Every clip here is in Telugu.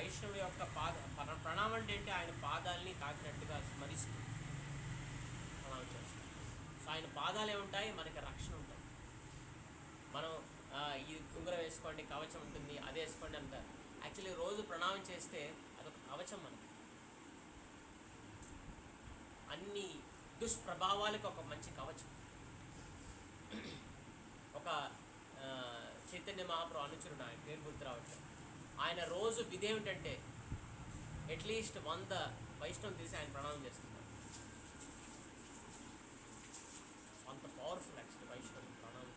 వైష్ణవుడి యొక్క పాద ప్రణామం అంటే ఏంటి? ఆయన పాదాలని తాకినట్టుగా స్మరిస్తూ ప్రణామం చేస్తాం సో ఆయన పాదాలు ఏముంటాయి? మనకి రక్షణ ఉంటుంది మనం ఈ ఉంగరం వేసుకోండి కవచం ఉంటుంది అది వేసుకోండి అంటారు. యాక్చువల్లీ రోజు ప్రణామం చేస్తే అదొక కవచం మనకి. అన్ని దుష్ప్రభావాలకు ఒక మంచి కవచం. ఒక చైతన్య మహాప్రభు అనుచరుడు ఆయన పేరు గుర్తు రావట్లేదు ఆయన రోజు విధి ఏమిటంటే అట్లీస్ట్ వంద వైష్ణవం తీసి ఆయన ప్రణామం చేస్తున్నారు. అంత పవర్ఫుల్ యాక్చువల్లీ వైష్ణవం ప్రణామం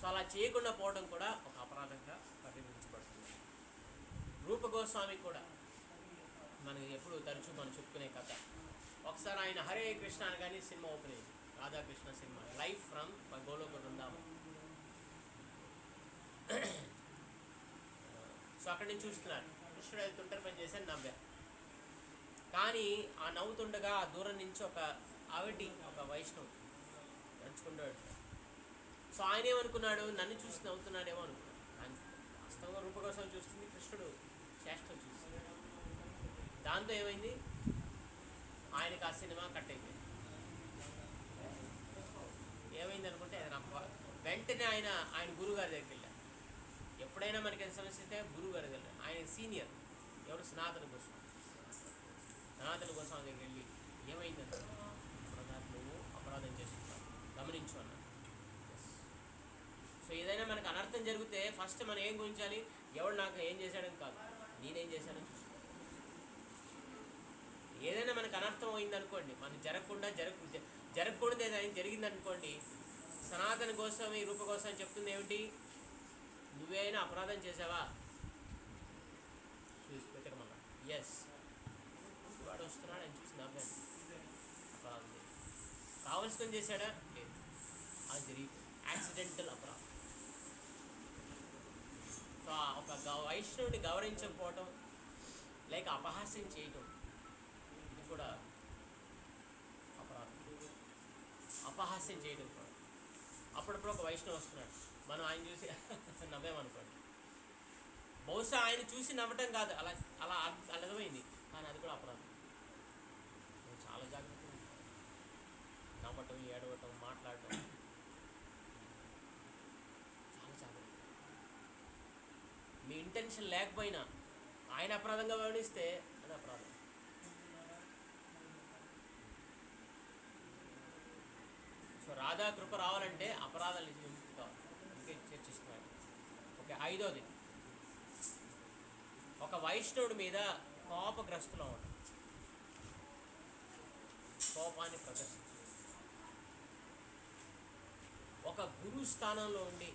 సో అలా చేయకుండా పోవడం కూడా ఒక అపరాధంగా పరిగణించబడుతుంది రూపగోస్వామి కూడా మనకి ఎప్పుడు తరచూ మనం చెప్పుకునే కథ. ఒకసారి ఆయన హరే కృష్ణ అని కానీ సినిమా ఓపెన్ అయింది. Radhakrishna cinema. Life from Goloka Brindavan. So అక్కడి నుంచి చూస్తున్నారు కృష్ణుడు అయితే తుంటరి పని చేశాను నవ్వారు కానీ ఆ నవ్వుతుండగా ఆ దూరం నుంచి ఒక ఆవిడి ఒక వైష్ణవు నడుచుకుంటాడు సో ఆయన ఏమనుకున్నాడు? నన్ను చూసి నవ్వుతున్నాడేమో అనుకున్నాడు. ఆయన వాస్తవంగా రూపకోసం చూస్తుంది కృష్ణుడు చేష్టం చూస్తుంది. దాంతో ఏమైంది? ఆయనకి ఆ సినిమా కట్ అయిపోయింది. ఏమైంది అనుకుంటే అది వెంటనే ఆయన ఆయన గురుగారి దగ్గరికి వెళ్ళారు ఎప్పుడైనా మనకి ఎంత సమస్య అయితే గురువు గారు దగ్గర ఆయన సీనియర్. ఎవరు? సనాతన కోసం. సనాతన కోసం దగ్గరికి వెళ్ళి ఏమైందంటే నువ్వు అపరాధం చేస్తున్నావు. గమనించు అన్నాడు సో ఏదైనా మనకు అనర్థం జరిగితే ఫస్ట్ మనం ఏం గురించాలి? ఎవడు నాకు ఏం చేశాడని కాదు. నేనేం చేశానని ఏదైనా మనకు అనర్థం అయింది అనుకోండి మనం జరగకుండా జరగ జరగకూడదు ఏదైనా జరిగిందనుకోండి సనాతన కోసం ఈ రూప కోసం చెప్తుంది ఏమిటి? నువ్వేమైనా అపరాధం చేసావా? చూసి పెట్టకమన్నా ఎస్ వాడు వస్తున్నాడు అని చూసి నవ్వాను అపరాధం కావలసిన చేశాడా? లేదు. అది యాక్సిడెంటల్ అపరాధం. సో ఒక వైష్ణవుని గౌరవించకపోవటం లేక అపహాస్యం చేయటం ఇది కూడా అపరాధం. అపహాస్యం చేయడం కూడా. అప్పుడప్పుడు ఒక వైష్ణవ్ వస్తున్నాడు. మనం ఆయన చూసి నవ్వామనుకోండి. బహుశా ఆయన చూసి నవ్వటం కాదు అలా అలా అర్థ- అర్థమైంది. కానీ అది కూడా అపరాధం. నువ్వు చాలా జాగ్రత్తగా ఉంటాను. నవ్వటం ఏడవటం మాట్లాడటం. చాలా జాగ్రత్త. మీ ఇంటెన్షన్ లేకపోయినా ఆయన అపరాధంగా వ్యవహరిస్తే అది అపరాధం. సో రాధా కృప రావాలంటే అపరాధాల నుంచి విముక్తి కావాలి అందుకే చర్చిస్తున్నారు ఓకే ఐదోది. ఒక వైష్ణవుడి మీద కోపగ్రస్తులు అవ్వడం కోపాన్ని ప్రదర్శించడం ఒక గురు స్థానంలో ఉండి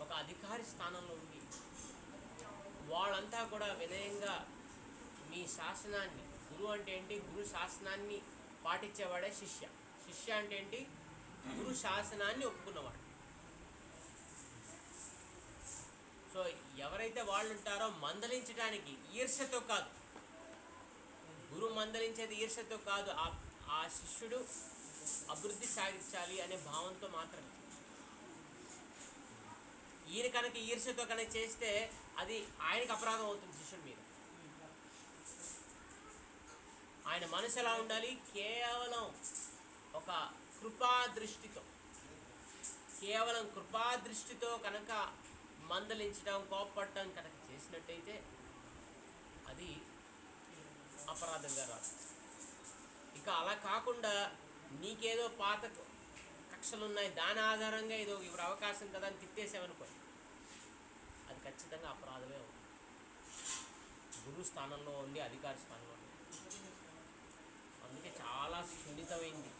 ఒక అధికారి స్థానంలో ఉండి వాళ్ళంతా కూడా వినయంగా మీ శాసనాన్ని గురువు అంటే ఏంటి? గురు శాసనాన్ని పాటించేవాడే శిష్య. శిష్య అంటే ఏంటి? గురు శాసనాన్ని ఒప్పుకున్నవాడు. సో ఎవరైతే వాళ్ళు ఉంటారో మందలించడానికి ఈర్ష్యతో కాదు. గురువు మందలించేది ఈర్ష్యతో కాదు. ఆ ఆ శిష్యుడు అభివృద్ధి సాగించాలి అనే భావంతో మాత్రమే. ఈయన కనుక ఈర్ష్యతో కనుక చేస్తే అది ఆయనకు అపరాధం అవుతుంది శిష్యుడి మీద. ఆయన మనసు ఎలా ఉండాలి? కేవలం ఒక కృపా దృష్టితో కేవలం కృపా దృష్టితో కనుక మందలించడం కోప్పడటం కనుక చేసినట్టయితే అది అపరాధంగా రాదు. ఇక అలా కాకుండా నీకేదో పాత కక్షలు ఉన్నాయి దాని ఆధారంగా ఏదో ఇప్పుడు అవకాశం కదా అని తిట్టేసామనుకో అది ఖచ్చితంగా అపరాధమే ఉంది గురు స్థానంలో ఉంది అధికారి స్థానంలో ఉంది అందుకే చాలా సున్నితమైంది.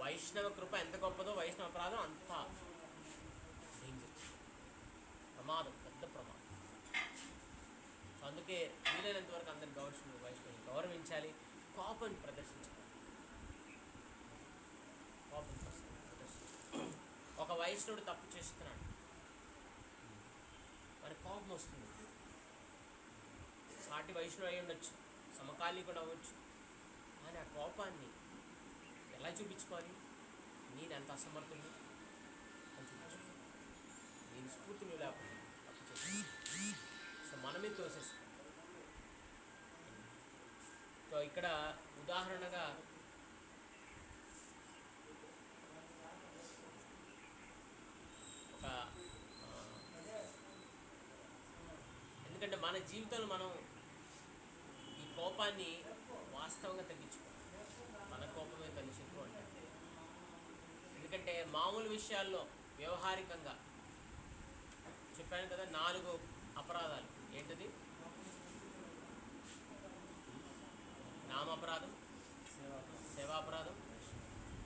వైష్ణవ కృప ఎంత గొప్పదో వైష్ణవ అపరాధం అంత ప్రమాదం పెద్ద ప్రమాదం. సో అందుకే వీలైనంత వరకు అందరిని గౌరవ వైష్ణవుని గౌరవించాలి. కోపం ప్రదర్శించాలి. కోపం ప్రదర్శించాలి. ఒక వైష్ణవుడు తప్పు చేస్తున్నాడు. మరి కోపం వస్తుంది. సాటి వయసులో అయి ఉండొచ్చు సమకాలీకుడు అవ్వచ్చు. కానీ ఆ కోపాన్ని ఎలా చూపించుకోవాలి? నేను ఎంత అసమర్థుడు అని చూపించుకోవాలి. నేను స్ఫూర్తి లేకుండా సో మనమే తోసేసుకుంటాం సో ఇక్కడ ఉదాహరణగా ఒక ఎందుకంటే మన జీవితంలో మనం ఈ కోపాన్ని వాస్తవంగా తగ్గించుకోవాలి. మన కోపమే తన శత్రువు అంటారు ఎందుకంటే మామూలు విషయాల్లో వ్యవహారికంగా చెప్పాను కదా నాలుగు అపరాధాలు. ఏంటది? నామాపరాధం సేవాపరాధం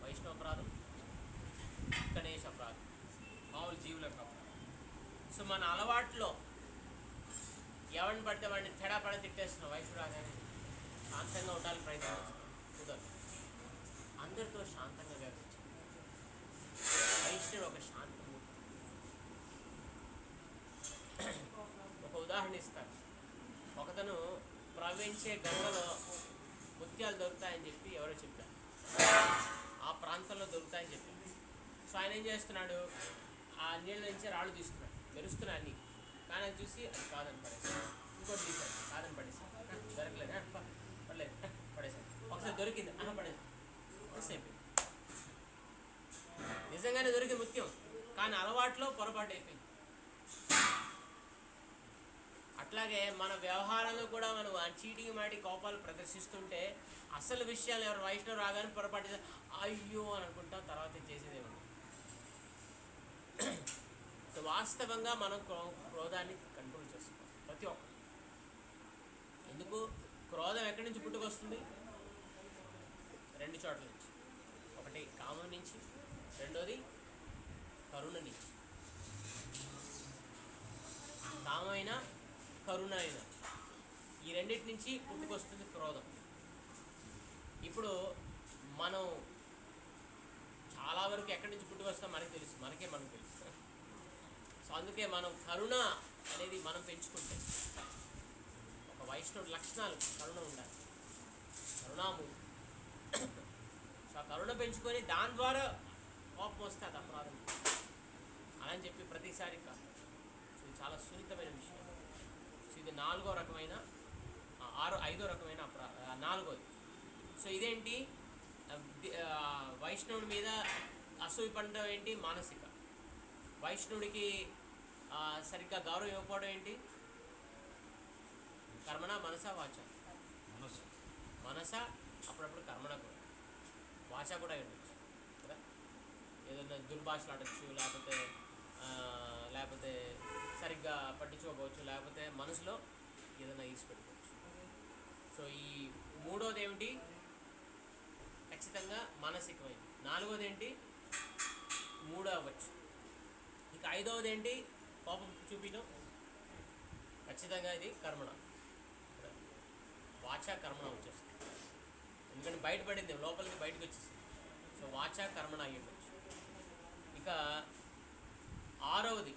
వైష్ణవపరాధం గణేష్ అపరాధం మామూలు జీవులకు అపరాధం. సో మన అలవాట్లో ఎవరిని పడితే వాడిని తేడా పడ తిట్టేస్తున్నాం వయసు రాగానే శాంతంగా ఉండాలని ప్రయత్నం కుదరదు. అందరితో శాంతంగా వ్యవహరించాలి. వైష్ణవుడు ఒక శాంతమూర్తి ఇస్తాడు ఒకతను ప్రవహించే గంగలో ముత్యాలు దొరుకుతాయని చెప్పి ఎవరో చెప్పారు. ఆ ప్రాంతంలో దొరుకుతాయని చెప్పారు. సో ఆయన ఏం చేస్తున్నాడు? ఆ నీళ్ళ నుంచి రాళ్ళు తీస్తున్నాడు. మెరుస్తున్నాయి అన్ని. కానీ అది చూసి అది కాదని పడేసాడు ఇంకోటి తీశాడు. కాదని పడేసాడు దొరకలేదు. పడలేదు. పడేసాడు ఒకసారి దొరికింది. అహ పడేది నిజంగానే దొరికింది ముత్యం. కానీ అలవాట్లో పొరపాటు అయిపోయింది. అట్లాగే మన వ్యవహారంలో కూడా మనం చీటింగ్ మాటి కోపాలు ప్రదర్శిస్తుంటే అసలు విషయాలు ఎవరు వైష్ణవ్ రాగానే పొరపాటు అయ్యో అని అనుకుంటాం తర్వాత చేసేదే ఉంది సో వాస్తవంగా మనం క్రో- క్రోధాన్ని కంట్రోల్ చేసుకోవాలి ప్రతి ఒక్కరు ఎందుకు? క్రోధం ఎక్కడి నుంచి పుట్టుకొస్తుంది రెండు చోట్ల నుంచి. ఒకటి కామం నుంచి రెండోది కరుణ నుంచి. కామైనా కరుణ అయిన ఈ రెండింటి నుంచి పుట్టుకొస్తుంది క్రోధం. ఇప్పుడు మనం చాలా వరకు ఎక్కడి నుంచి పుట్టుకొస్తాం మనకి తెలుసు. మనకే మనకు తెలుసు. సో అందుకే మనం కరుణ అనేది మనం పెంచుకుంటే ఒక వైష్ణవుడి లక్షణాలు కరుణ ఉండాలి. కరుణాము. సో ఆ కరుణ పెంచుకొని దాని ద్వారా కోపం వస్తే అది అపరాధం. అలా అని చెప్పి ప్రతిసారి కాదు. సో ఇది చాలా సున్నితమైన విషయం. ఇది నాలుగో రకమైన ఆరో ఐదో రకమైన అపరా నాలుగోది. సో ఇదేంటి? వైష్ణవుడి మీద అసూయ పడడం ఏంటి? మానసిక. వైష్ణవుడికి సరిగ్గా గౌరవం ఇవ్వకపోవడం ఏంటి? కర్మణ మనస వాచ? మనసు. మనస అప్పుడప్పుడు కర్మణ కూడా. వాచ కూడా ఉండొచ్చు కదా? ఏదైనా దుర్భాషలు ఆడచ్చు లేకపోతే లేకపోతే సరిగ్గా పట్టించుకోకపోవచ్చు. లేకపోతే మనసులో ఏదైనా ఈసి పెట్టుకోవచ్చు. సో ఈ మూడోది ఏమిటి ఖచ్చితంగా మానసికమైనది నాలుగోది ఏంటి మూడో అవ్వచ్చు ఇక ఐదవది ఏంటి కోపం చూపించడం ఖచ్చితంగా ఇది కర్మణ. వాచా కర్మణ వచ్చేస్తుంది. ఎందుకంటే బయటపడింది లోపలికి బయటకు వచ్చేసింది సో వాచా కర్మణ అయ్యి ఇక ఆరవది.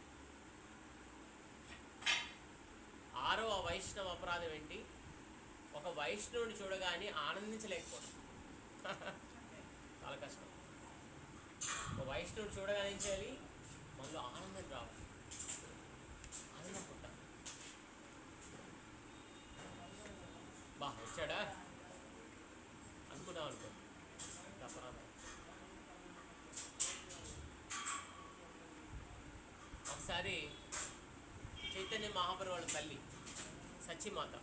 ఆరవ వైష్ణవ అపరాధం ఏంటి? ఒక వైష్ణవుని చూడగానే ఆనందించలేకపోవడం చాలా కష్టం. ఒక వైష్ణవుని చూడగానే ఏం చేయాలి? మనలో ఆనందం రావాలి. ఆనందం పుట్టాలి. బా వచ్చాడా? అనుకున్నాం అనుకో. అపరాధం. ఒకసారి చైతన్య మహాపురం వాళ్ళ తల్లి సచిమాత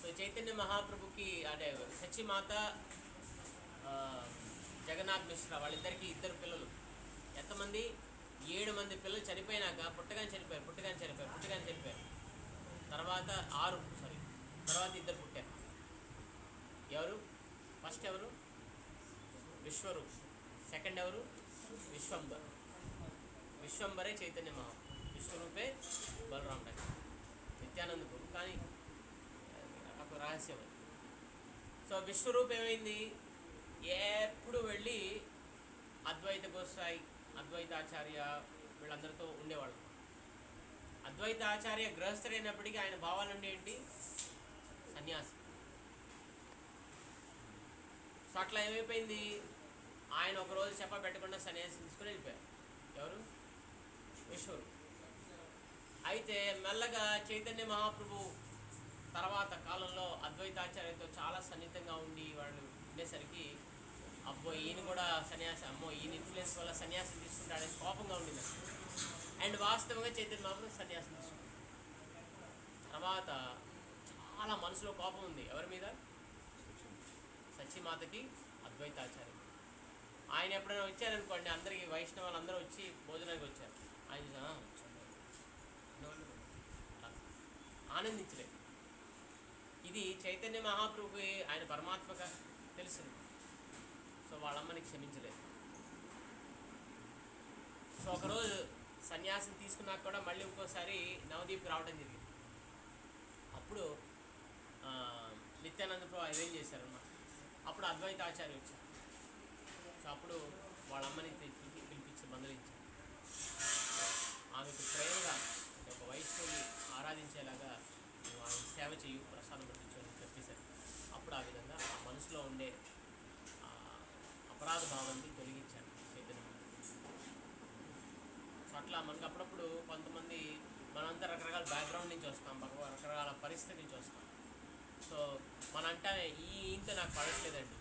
సో చైతన్య మహాప్రభుకి అంటే సచిమాత జగన్నాథ్ మిశ్రా వాళ్ళిద్దరికి ఇద్దరు పిల్లలు. ఎంతమంది? ఏడు మంది పిల్లలు చనిపోయినాక పుట్టగానే చనిపోయారు పుట్టగానే చనిపోయారు పుట్టగానే చనిపోయారు. తర్వాత ఆరు సారీ తర్వాత ఇద్దరు పుట్టారు. ఎవరు? ఫస్ట్ ఎవరు? విశ్వరూప్. సెకండ్ ఎవరు? విశ్వంబర్. విశ్వంబరే చైతన్య మహా విశ్వరూపే బలరాం ఠాకూర్ నిత్యానంద గురు కానీ ఒక రహస్యం అది సో విశ్వరూప్ ఏమైంది? ఎప్పుడు వెళ్ళి అద్వైత గోసాయి అద్వైతాచార్య వీళ్ళందరితో ఉండేవాళ్ళు. అద్వైత ఆచార్య గృహస్థరైనప్పటికీ ఆయన భావాలంటే ఏంటి? సన్యాసి. సో అట్లా ఏమైపోయింది? ఆయన ఒకరోజు చెప్ప పెట్టకుండా సన్యాసి తీసుకుని వెళ్ళిపోయారు. ఎవరు? విశ్వరు అయితే మెల్లగా చైతన్య మహాప్రభు తర్వాత కాలంలో అద్వైతాచార్యతో చాలా సన్నిహితంగా ఉండి వాళ్ళు ఉండేసరికి అబ్బో ఈయన కూడా సన్యాసి అమ్మో ఈయన ఇన్ఫ్లుయెన్స్ వల్ల సన్యాసం తీసుకుంటాడని కోపంగా ఉండింది అండ్ వాస్తవంగా చైతన్య మహాప్రభు సన్యాసం తీసుకుంటాడు. తర్వాత చాలా మనసులో కోపం ఉంది. ఎవరి మీద? సచిమాతకి అద్వైతాచార్య ఆయన ఎప్పుడైనా వచ్చారనుకోండి అందరికీ వైష్ణవాలు అందరూ వచ్చి భోజనానికి వచ్చారు. ఆయన చూసి, "ఆ, వచ్చాడు." అన్నోళ్ళు అలా ఆనందించలేదు ఇది చైతన్య మహాప్రభుకి ఆయన పరమాత్మక తెలిసింది సో వాళ్ళమ్మని క్షమించలేదు. సో ఒకరోజు సన్యాసం తీసుకున్నాక కూడా మళ్ళీ ఇంకోసారి నవదీప్ రావడం జరిగింది. అప్పుడు నిత్యానంద ప్రభు ఆయన చేశారన్నమాట? అప్పుడు అద్వైత ఆచార్య వచ్చారు. సో అప్పుడు వాళ్ళ అమ్మని పిలిపించి మందలించారు. ఆమెకు ప్రేమగా ఒక వయసు ఆరాధించేలాగా నువ్వు ఆయన సేవ చేయు ప్రసాదం పట్టించు చెప్పేశారు. అప్పుడు ఆ విధంగా ఆ మనసులో ఉండే అపరాధ భావాన్ని తొలగించాను చైతన్య సో అట్లా మనకి అప్పుడప్పుడు కొంతమంది మనంతా రకరకాల బ్యాక్గ్రౌండ్ నుంచి వస్తాం భగవ రకరకాల పరిస్థితి నుంచి వస్తాం. సో మన అంటే ఈ ఇంత నాకు పడట్లేదండి.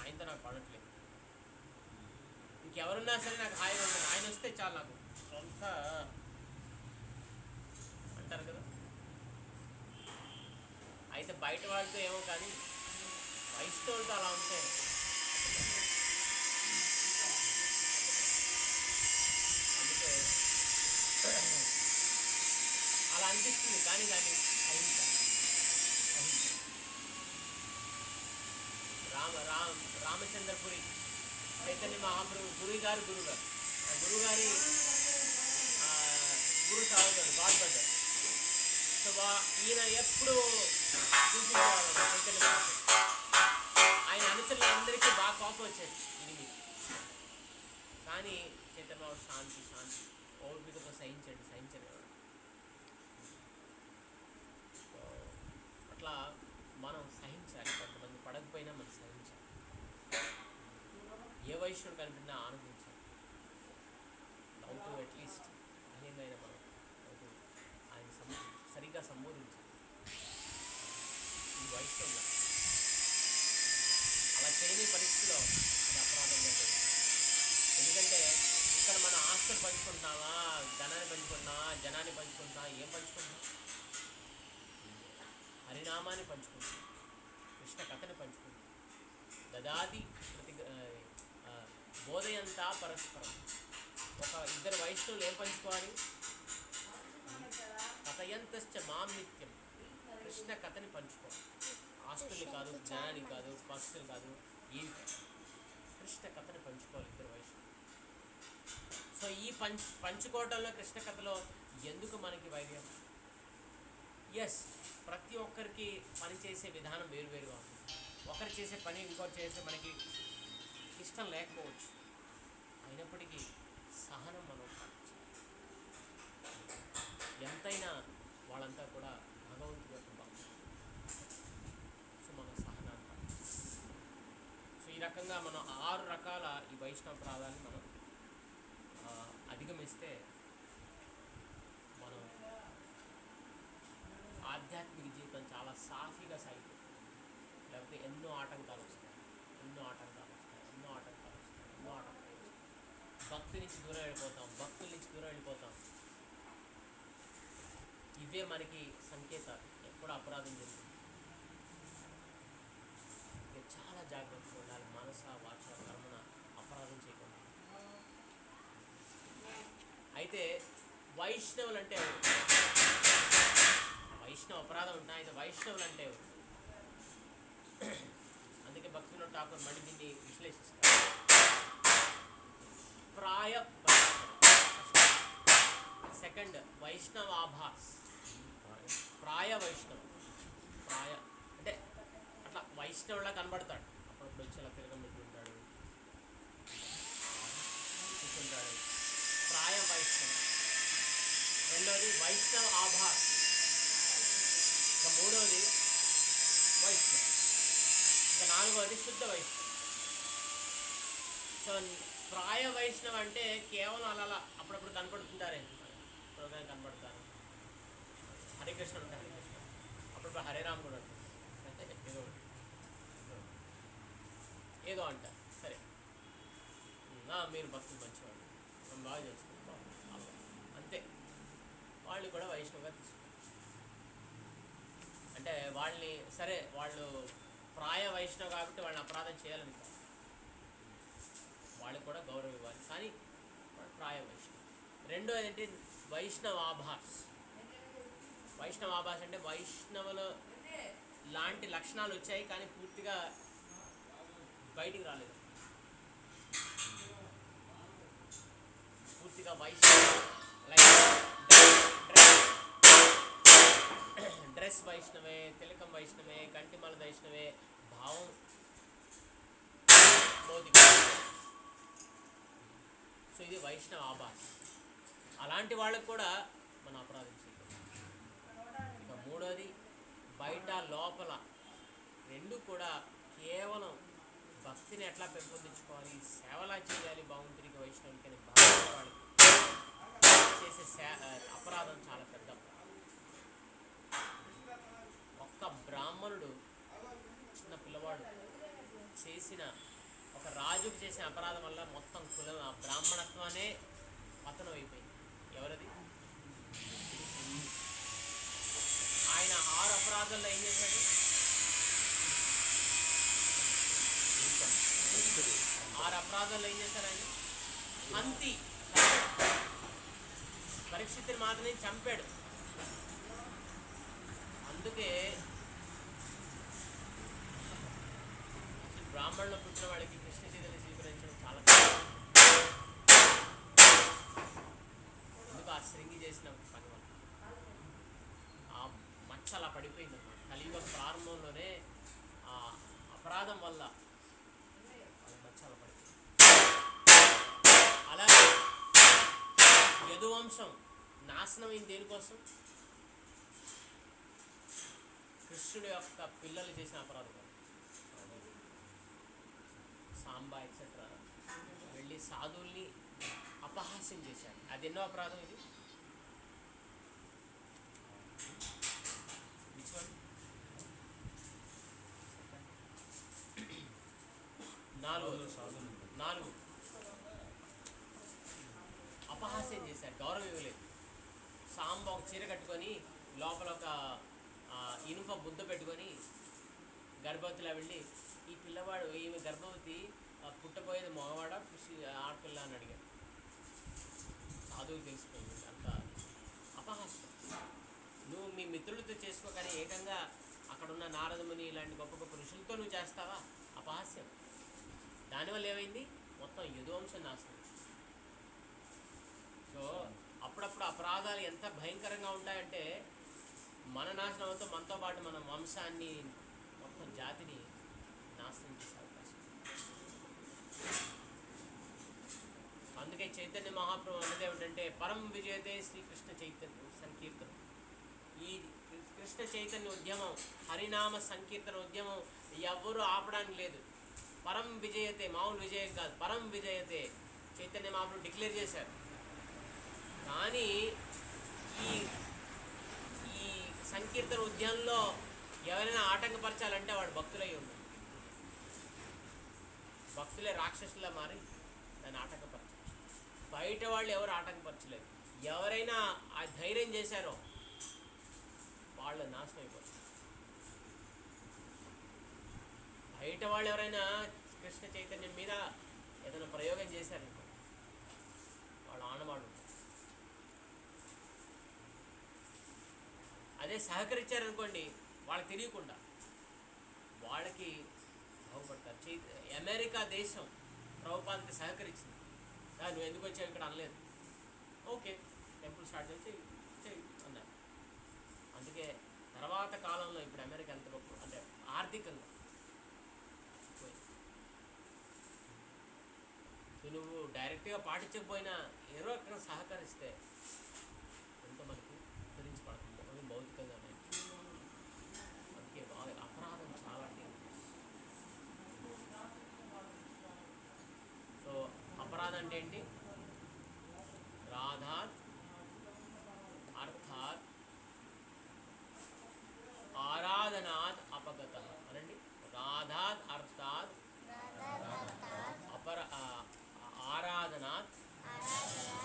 ఆయనతో నాకు పడట్లేదు. ఇంకెవరున్నా సరే నాకు హాయిగా ఉంటుంది ఆయన వస్తే చాలు నాకు. సొంత అంటారు కదా. అయితే బయట వాళ్ళతో ఏమో కానీ వైష్ణవులతో అలా ఉంటే అందుకే అలా అనిపిస్తుంది కానీ దాన్ని అహింస. రామ రామ రామ్ రామచంద్రపురి చైతన్య మహాప్రభు గురువు గారు గురువు గారు ఆ గురువు గారి ఆ, గురు సాగుతాడు గాడ్ బ్రదర్. సో ఈయన ఎప్పుడు చూపించేవాడు చైతన్య మహాప్రభు ఆయన అనుచరులందరికీ బాగా కోపం వచ్చేది. ఇది కానీ చైతన్య శాంతి శాంతి. ఓపికతో సహించండి సహించండి అట్లా మనం సహించాలి కొంతమంది పడకపోయినా మనం సహించాలి ఏ వైశ్యుడు కనిపించినా ఆనందించాలి. లవ్ అట్లీస్ట్ బాహ్యంగా మనం love to ఆయన సంబో సరిగ్గా సంబోధించాలి ఈ అలా చేయని పరిస్థితిలో అది అపరాధం ఉంటుంది ఎందుకంటే ఇక్కడ మన ఆస్తులు పంచుకుంటున్నావా ధనాన్ని పంచుకుంటున్నావా జనాన్ని పంచుకుంటున్నా ఏం పంచుకుంటున్నాం? హరినామాన్ని పంచుకుంటున్నాం. కృష్ణ కథని పంచుకుంటున్నాం. దదాది ప్రతి బోధయంతా పరస్పరం. ఒక ఇద్దరు వైష్ణవులు ఏం పంచుకోవాలి? కథయంతశ్చ మాం నిత్యం కృష్ణ కథని పంచుకోవాలి. ఆస్తులు కాదు జ్ఞాని కాదు భక్తులు కాదు ఏం కాదు. కృష్ణ కథను పంచుకోవాలి ఇద్దరు వైష్ణవులు సో ఈ పంచ్ పంచుకోవడంలో కృష్ణ కథలో ఎందుకు మనకి వైద్యం ఎస్ ప్రతి ఒక్కరికి పని చేసే విధానం వేరువేరుగా ఉంటుంది. ఒకరు చేసే పని ఇంకోటి చేసే మనకి ఇష్టం లేకపోవచ్చు. అయినప్పటికీ సహనం మనం ఎంతైనా వాళ్ళంతా కూడా భగవంతుడి యొక్క భక్తులు సో మనం సహనాన్ని పాటించాలి. సో ఈ రకంగా మనం ఆరు రకాల ఈ వైష్ణవ ప్రాధాన్ని మనం అధిగమిస్తే మనం ఆధ్యాత్మిక జీవితం చాలా సాఫీగా సాగిపోతుంది. లేకపోతే ఎన్నో ఆటంకాలు వస్తాయి. ఎన్నో ఆటంకాలు వస్తాయి. ఎన్నో ఆటంకాలు వస్తాయి. ఎన్నో ఆటంకాలు వస్తాయి. భక్తి నుంచి దూరం వెళ్ళిపోతాం. భక్తుల నుంచి దూరం వెళ్ళిపోతాం. ఇవే మనకి సంకేతాలు. ఎప్పుడు అపరాధం జరుగుతుంది ఇక చాలా జాగ్రత్తగా ఉండాలి మనస వాచ కర్మన అపరాధం చేయకుండా అయితే వైష్ణవులు అంటే వైష్ణవ అపరాధం ఉంటుంది ఆయన వైష్ణవులు అంటే అందుకే భక్తులు ఠాకూర్ మళ్ళీ దీన్ని విశ్లేషిస్తారు. ప్రాయ సెకండ్ వైష్ణవ ఆభాస్. ప్రాయ వైష్ణవ. ప్రాయ. అంటే అట్లా వైష్ణవులా కనబడతాడు. అప్పుడప్పుడు వచ్చి అలా తిరగం పెట్టుకుంటాడు కూర్చుంటాడు ప్రాయ వైష్ణవ రెండవది వైష్ణవ ఆభాస్. ఇక మూడోది వైష్ణవ్. ఇక నాలుగవది శుద్ధ వైష్ణవ్. సో ప్రాయ వైష్ణవ్ అంటే కేవలం అలా అలా అప్పుడప్పుడు కనపడుతుంటారే. సో కనపడతారు. హరికృష్ణ హరే కృష్ణ అంటే హరే కృష్ణ. అప్పుడు హరే రామ్ కూడా ఏదో ఏదో అంటారు. సరే. నా మీరు భక్తులు మంచివాళ్ళు. బాగా చేసుకుంటాం వాళ్ళు కూడా వైష్ణవుగా తీసుకుంటారు. అంటే వాళ్ళని సరే వాళ్ళు ప్రాయ వైష్ణవ్ కాబట్టి వాళ్ళని అపరాధం చేయాలని వాళ్ళకి కూడా గౌరవం ఇవ్వాలి. కానీ ప్రాయ వైష్ణవ్. రెండో ఏంటి? వైష్ణవ ఆభాస్. వైష్ణవ ఆభాస్ అంటే వైష్ణవులు లాంటి లక్షణాలు వచ్చాయి కానీ పూర్తిగా బయటికి రాలేదు. పూర్తిగా వైష్ణవ లైక్ ఎస్ వైష్ణవే తిలకం వైష్ణవే కంటిమల వైష్ణవే భావం భౌతిక సో ఇది వైష్ణవ ఆభాస్. అలాంటి వాళ్ళకు కూడా మనం అపరాధం చేయకూడదు ఇక మూడోది బయట లోపల రెండు కూడా కేవలం భక్తిని ఎట్లా పెంపొందించుకోవాలి? సేవలా చేయాలి బాగుంటుంది వైష్ణవులకి అని భావించే వాళ్ళకి. చేసే సే అపరాధం చాలా పెద్ద అపరాధం. బ్రాహ్మణుడు చిన్న పిల్లవాడు చేసిన ఒక రాజుకు చేసిన అపరాధం వల్ల మొత్తం కులం ఆ బ్రాహ్మణత్వానే పతనం అయిపోయింది ఎవరది? ఆయన ఆరు అపరాధాల్లో ఏం చేశాడు? ఆరు అపరాధాల్లో ఏం చేశారు ఆయన? అంతి. పరీక్షితుని మాత్రమే చంపాడు. అందుకే అసలు బ్రాహ్మణులు పుట్టిన వాడికి కృష్ణ సీతని స్వీకరించడం చాలా కష్టం. ఎందుకు ఆ శృంగి చేసిన పని వల్ల? ఆ మచ్చ అలా పడిపోయింది అన్నమాట కలియుగ ప్రారంభంలోనే ఆ అపరాధం వల్ల మచ్చ అలా పడిపోయింది. అలాగే యదువంశం నాశనమైంది దేనికోసం? కృష్ణుడి యొక్క పిల్లలు చేసిన అపరాధం వల్ల. సాంబా ఎక్సెట్రా వెళ్ళి సాధువుల్ని అపహాస్యం చేశారు. అది ఎన్నో అపరాధం ఇది? నాలుగు one? నాలుగు. నాలుగు. అపహాస్యం చేశారు. గౌరవం ఇవ్వలేదు. సాంబ ఒక చీర కట్టుకొని లోపల ఒక ఇనుప బుద్ధ పెట్టుకొని గర్భవతిలా వెళ్ళి ఈ పిల్లవాడు ఈమె గర్భవతి పుట్టబోయేది మగవాడ ఆడపిల్ల అని అడిగాడు సాధువు తెలిసిపోయింది అంత అపహాస్యం. నువ్వు మీ మిత్రులతో చేసుకో కానీ ఏకంగా అక్కడున్న నారదముని ఇలాంటి గొప్ప గొప్ప ఋషులతో నువ్వు చేస్తావా? అపహాస్యం. దానివల్ల ఏమైంది? మొత్తం యదువంశం నాశనం. సో అప్పుడప్పుడు అపరాధాలు ఎంత భయంకరంగా ఉంటాయంటే మన నాశనంతో మనతో పాటు మన వంశాన్ని మొత్తం జాతిని నాశనం చేసే అవకాశం ఉంది. అందుకే చైతన్య మహాప్రభు అన్నది ఏమిటంటే పరం విజయతే శ్రీకృష్ణ చైతన్య సంకీర్తనం. ఈ కృష్ణ చైతన్య ఉద్యమం హరినామ సంకీర్తన ఉద్యమం ఎవ్వరూ ఆపడానికి లేదు. పరం విజయతే మామూలు విజయం కాదు పరం విజయతే చైతన్య మహాప్రభు డిక్లేర్ చేశారు కానీ ఈ ఈ సంకీర్తన ఉద్యమంలో ఎవరైనా ఆటంకపరచాలంటే వాడు భక్తులై ఉండాలి. భక్తులే రాక్షసులా మారి దాన్ని ఆటంకపరచారు బయట వాళ్ళు ఎవరు ఆటంకపరచలేదు. ఎవరైనా ఆ ధైర్యం చేశారో వాళ్ళు నాశనం అయిపోతారు బయట వాళ్ళు ఎవరైనా కృష్ణ చైతన్యం మీద ఏదైనా ప్రయోగం చేశారనుకో వాళ్ళు ఆనవాళ్ళు అదే సహకరించారనుకోండి వాళ్ళకి తెలియకుండా వాళ్ళకి బాగుపడతారు. చైత అమెరికా దేశం ప్రభుపాదకి సహకరించింది. నువ్వు ఎందుకు వచ్చావు? ఇక్కడ అనలేదు. ఓకే టెంపుల్ స్టార్ట్ చేసి చెయ్యి అన్నారు. అందుకే తర్వాత కాలంలో ఇప్పుడు అమెరికా ఎంత గొప్ప అంటే ఆర్థికంగా నువ్వు డైరెక్ట్గా పాటించకపోయినా ఏదో అక్కడ సహకరిస్తే అంటే ఏంటి? రాధాత్ అర్థాత్ ఆరాధనాత్ అపగత. అనండి. రాధాత్ అర్థాత్ అపర ఆరాధనాత్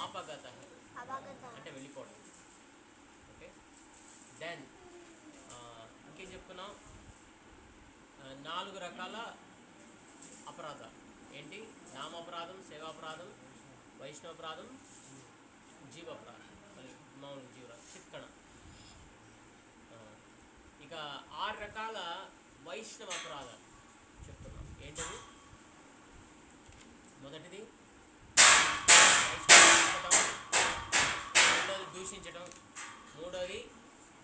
అపగత. అంటే వెళ్ళిపోవడం. ఓకే. దెన్ ఇంకేం చెప్తున్నాం? నాలుగు రకాల అపరాధాలు. ఏంటి? నామాపరాధం సేవాపరాధం వైష్ణవపరాధం జీవపరాధం. మౌన మామూలు జీవ చిత్కణ ఇక ఆరు రకాల వైష్ణవ అపరాధాలు చెప్తున్నాం. ఏంటది? మొదటిది రెండోది దూషించడం మూడోది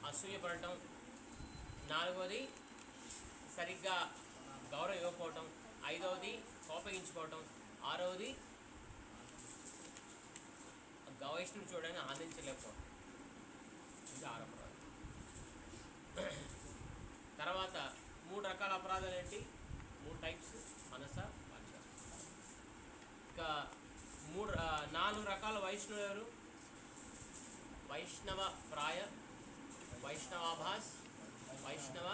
అసూయపడటం నాలుగోది సరిగ్గా గౌరవం ఇవ్వకపోవటం ఐదవది కోపగించుకోవటం ఆరవది. వైష్ణుని చూడని ఆనందించలేకపోవడం ఇది ఆరు అపరాధం తర్వాత మూడు రకాల అపరాధాలు ఏంటి? మూడు టైప్స్ మనస వాచ ఇక మూడు నాలుగు రకాల వైష్ణవులు ఎవరు? వైష్ణవ ప్రాయ వైష్ణవాభాస్ వైష్ణవ